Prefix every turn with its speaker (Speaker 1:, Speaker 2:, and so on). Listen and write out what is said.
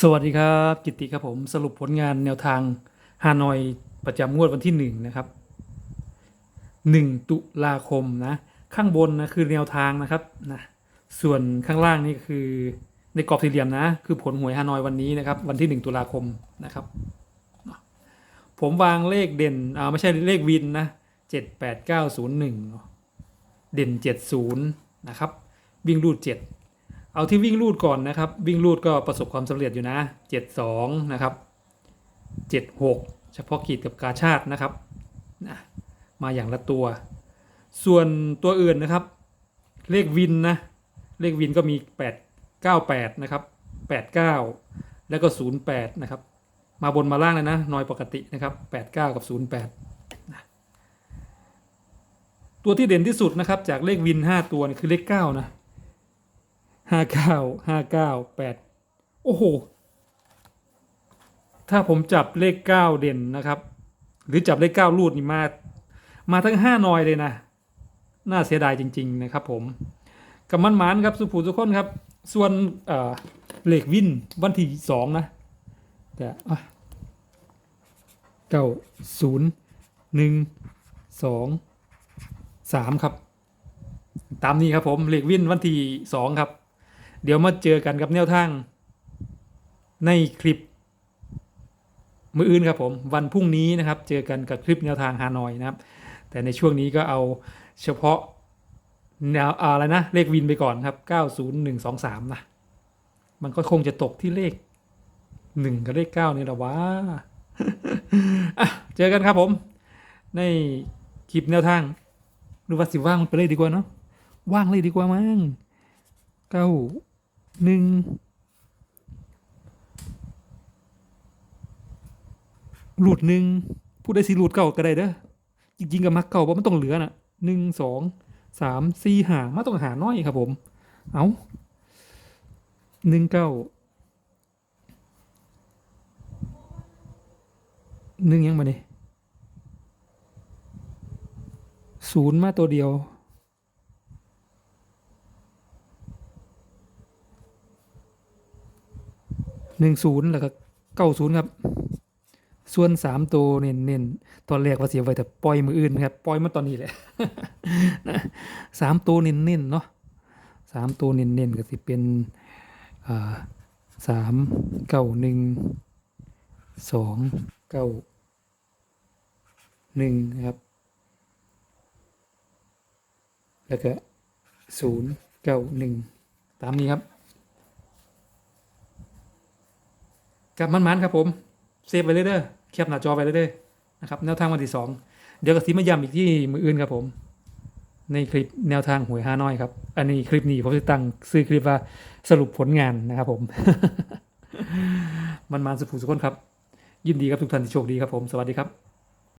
Speaker 1: สวัสดีครับ กิตติครับผมสรุปผลงานแนวทางฮานอยประจำงวดวันที่หนึ่งนะครับหนึ่งตุลาคมนะ ข้างบนนะคือแนวทางนะครับนะส่วนข้างล่างนี่คือในกรอบสี่เหลี่ยมนะ คือผลหวยฮานอยวันนี้นะครับ วันที่หนึ่งตุลาคมนะครับ ผมวางเลขเด่นอ่าไม่ใช่เลขวินนะเจ็ดแปดเก้าศูนย์หนึ่งเด่นเจ็ดศูนย์นะครับ วิ่งรูดเจ็ด เอาที่วิ่งลูดก่อนนะครับ วิ่งลูดก็ประสบความสำเร็จอยู่นะ 72 นะครับ 76 เฉพาะขีดกับกาชาตินะครับนะมาอย่างละตัว ส่วนตัวอื่นนะครับ เลขวินนะ เลขวินก็มี 898 นะครับ 89 แล้วก็ 08 นะครับ มาบนมาล่างเลยนะน้อยปกตินะครับ 89 กับ 08นะตัวที่เด่นที่สุดนะครับ จากเลขวิน 5 ตัวนี่คือเลข 9 นะ ห้าเก้าห้าเก้าแปดโอ้โห ถ้าผมจับเลขเก้าเด่นนะครับ หรือจับเลขเก้ารูดนี่มา มาทั้งห้านอยเลยนะ น่าเสียดายจริง ๆ นะครับ ผมกับมันหมานครับสุภูทุกคนครับ ส่วนเออเลขวินวันที่สองนะแต่เก้าศูนย์หนึ่งสองสามครับ ตามนี้ครับผมเลขวินวันที่สองครับ เดี๋ยวมาเจอกันกับแนวทาง ในคลิป มืออื่นครับผม วันพรุ่งนี้นะครับ เจอกันกับคลิปแนวทางฮานอยนะครับ แต่ในช่วงนี้ก็เอาเฉพาะแนวอะไรนะ เลขวินไปก่อนครับ 90123 นะ มันก็คงจะตกที่เลข 1 กับเลข 9 นี่แหละวะอะเจอกันครับผม ในคลิปแนวทางหรือว่าสิว่างมันไปเลยดีกว่าเนาะว่างเลยดีกว่ามั้งเก้า หนึ่งหลุดหนึ่งพูดได้สิหลุดเก่าก็ได้เด้อจริงๆกับมักเก่าเพราะมันต้องเหลือน่ะหนึ่งสองสามสี่หามาต้องหาน้อยครับผม เอาหนึ่งเก้าหนึ่งยังมาเนี่ยศูนย์มาตัวเดียว หนึ่งศูนย์แล้วก็เก้าศูนย์ครับ ส่วนสามตัวเน้นเน้นตอนแรกว่าเสียไว้แต่ปล่อยมืออื่นครับปล่อยมาตอนนี้แหละนะสามตัวเน้นเน้นเนาะสามตัวเน้นเน้นก็สิเป็นอ่าสามเก้าหนึ่งสองเก้าหนึ่งนะครับ แล้วก็ศูนย์เก้าหนึ่งตามนี้ครับ กับมันๆครับผมเซฟไปเลยเด้อแคปหน้าจอไปเลยเด้อนะครับแนวทางวันที่สองเดี๋ยวกสิมาย้ำอีกที่มืออื่นครับผม ในคลิปแนวทางหวยห้าน้อยครับ อันนี้คลิปนี้ผมจะตั้งซื้อคลิปว่าสรุปผลงานนะครับผม มันมาสุภูสุขคนครับ ยินดีครับทุกท่านที่โชคดีครับผม สวัสดีครับ